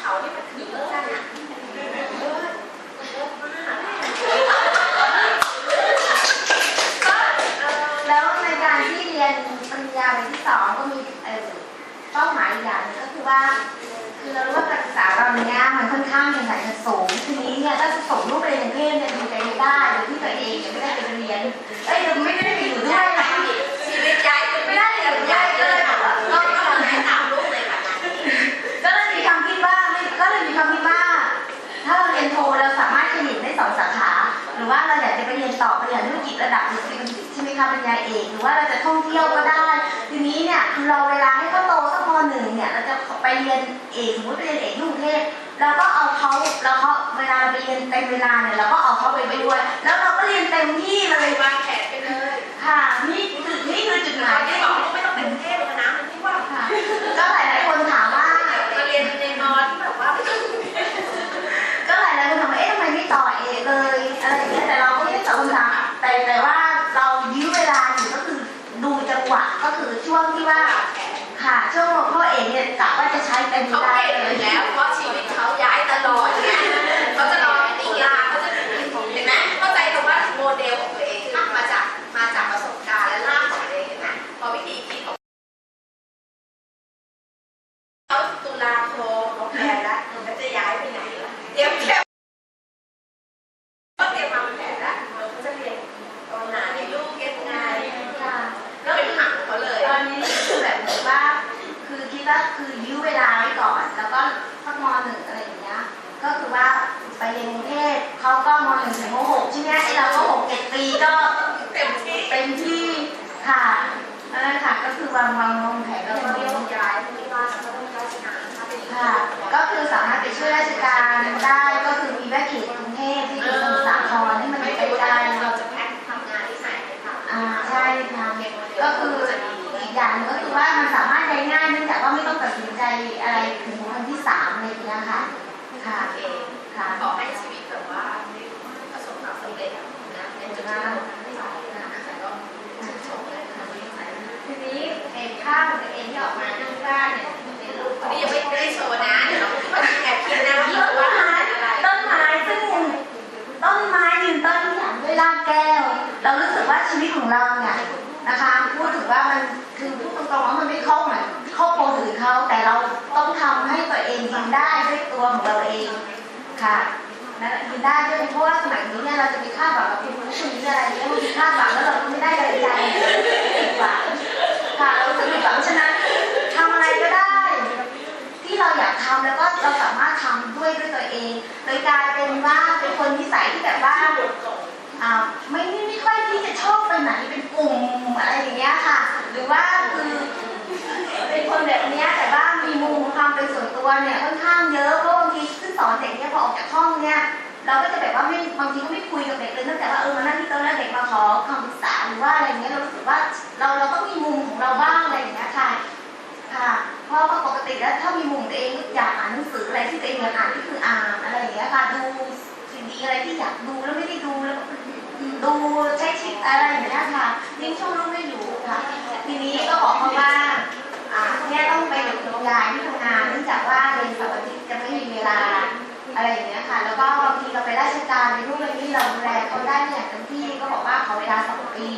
เขาเนี่ยมันคือเยอะนะเยอะเยอะมากแล้วในการที่เรียนปริญญาในที่สองก็มีเป้าหมายอย่างก็คือว่า คือเรารู้ว่ากาษาเรายมันค่อนข้างเป็นสายสูงทีนี้เนี่ยถ้ส่งลูกไปเยนในเพศเนี่ยดูใจไม่ไโดยที่ตัวเองยังไม่ได้ไปเรียนเอ้ยยังไม่ได้ไปอยู่ด้วยชีวิตย้ายไม่ได้เลยย้ย จะไปเรียนต่อปริญญาธุรกิจระดับหรือเป็นใช่ไหมคะปริญญาเอกหรือว่าเราจะท่องเที่ยวก็ได้ ทีนี้เนี่ยคือเราเวลาให้เขาโตสักมหนึ่งเนี่ยเราจะไปเรียนเอกสมมติไปเรียนเอกที่กรุงเทพเราก็เอาเขาแล้วเขาเวลาเราไปเรียนเต็มเวลาเนี่ยเราก็เอาเขาไปไปด้วย แล้วเราก็เรียนเต็มที่เลเลยยวางแผนไปเลยค่ะนี่คือนี่คือจุดหมายไม่ที่บอกว่าไม่ต้องเป็นเทพเลยนะมันที่ว่าค่ะก็หลายๆคนถามว่ามาเรียนในนอนที่แบบว่าไม่ต้องก็หลายๆคนถามว่าเอ๊ะทำไมไม่ต่อเอกเลยอะไรอย่างเงี้ย แต่แต่ว่าเรายื้อเวลาอยู่ก็คือดูจังหวะก็คือช่วงที่ว่าค่ะช่วงหลวงพ่อเอกเนี่ยกะว่าจะใช้เต็มเวลา วางวางวางแผนแล้แล้ววก็ก็เรียกย้ายไม่ว่าจะต้องราชการถ้าเป็นค่ะก็คือสามารถไปช่วยราชการได้ก็คือมีแวะเขตกรุงเทพที่อยู่สมุทรสาครที่มันไม่ไปรู้ได้เราจะแพ็คทำงานที่ไหนเลยค่ะอ่าใช่ค่ะก็คืออีกอย่างหนึ่งก็คือว่ามันสามารถได้ง่ายเนื่องจากว่าไม่ต้องตัดสินใจอะไรถึงวันที่สามอะไรอย่างเงี้ยค่ะค่ะเองค่ะ ที่ออกมาข้างบ้านเนี่ยเป็นรูปของนี่ยังไม่ได้โชว์นะเดี๋ยวเราแอบคิดนะว่าต้นไม้ต้นไม้ซึ่งต้นไม้ยืนต้นที่หลังด้วยรากแก้ว เรารู้สึกว่าชีวิตของเราเนี่ยนะคะพูดถึงว่ามันคือพูดตรงๆว่ามันไม่เข้าเหมือนเข้าโปรถือเขาแต่เราต้องทำให้ตัวเองยืนได้ด้วยตัวของเราเองค่ะนะยืนได้ด้วยเพราะว่าสมัยนี้เนี่ยเราจะไปคาดหวังกับคุณผู้ชมนี้อะไรเนี่ยบางทีคาดหวังแล้วเราก็ไม่ได้เลยใจผิดหวัง ค่ะเรารู้สึกผิดหวังฉะนั้นทำอะไรก็ได้ ที่เราอยากทำแล้วก็เราสามารถทำด้วยด้วยตัวเอง โดยกลายเป็นว่าเป็นคนนิสัยที่แบบว่าไม่ไม่ไม่ค่อยที่จะชอบไปไหนเป็นกลุ่มอะไรอย่างเงี้ยค่ะ หรือว่าคือเป็นคนแบบเนี้ยแต่ว่ามีมุมความเป็นส่วนตัวเนี่ยค่อนข้างเยอะ เราก็จะแบบว่าไม่บางทีก็ไม่คุยกับเด็กเลยตั้งแต่ว่าเออมานั่งที่โต๊ะแล้วเด็กมาขอคำปรึกษาหรือว่าอะไรเงี้ยเรารู้สึกว่าเราเราต้องมีมุมของเราบ้างอะไรอย่างเงี้ยค่ะค่ะเพราะว่าปกติแล้วถ้ามีมุมตัวเองอยากอ่านหนังสืออะไรที่ตัวเองอยากอ่านก็คืออ่านอะไรอย่างเงี้ยค่ะดูสิ่งดีอะไรที่อยากดูแล้วไม่ได้ดูแล้วดูใช้ชีวิตอะไรอย่างเงี้ยค่ะยิ่งช่วงลูกไม่อยู่ค่ะ ทีนี้ก็บอกเขาว่าอ่าเนี่ยต้องไปกับคุณยายที่ทำงานเนื่องจากว่าเรียนเสาร์อาทิตย์จะไม่มีเวลาอะไรอย่างเงี้ยค่ะ แล้วก็ บางทีเราไปราชการในรูปอะไรที่เราดูแลเขาได้ไม่อย่างเต็มที่ก็บอกว่าขอเวลาสองปี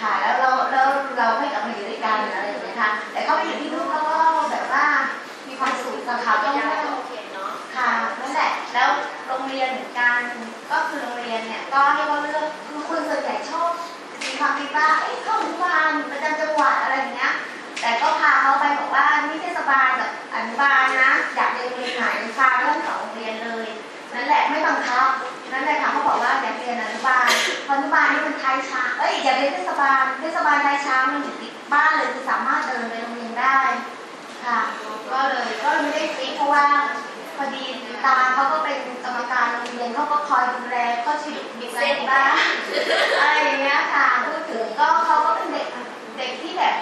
ค่ะแล้วเราแล้วเราให้กลับมาอยู่ด้วยกันอะไรอย่างเงี้ยค่ะแต่เขาไปอยู่ที่นู่นเขาก็แบบว่ามีความสุขกับเขาก็ต้องยังไม่ไม่ต้องโอเคเนาะค่ะนั่นแหละแล้วโรงเรียนเหมือนกันก็คือโรงเรียนเนี่ยก็ให้เขาเลือกคือคนส่วนใหญ่ชอบมีความคิดว่าเอ้ยเข้าอนุบาลประจำจังหวัด อย่ากเรียนเทศบาลเทศบาลท้ายช้างมันอยู่ติดบ้านเลยคือสามารถเดินไปโรงเรียนได้ค่ะก็เลยก็เลยไม่ได้ฟิกเพราะว่าพอดีตาเขาก็เป็นกรรมการโรงเรียนเขาก็คอยดูแลก็ชีวิตมีเส้นบ้างอะไรอย่างเงี้ยค่ะพูดถึงก็เขาก็เป็นเด็กเด็กที่แบบ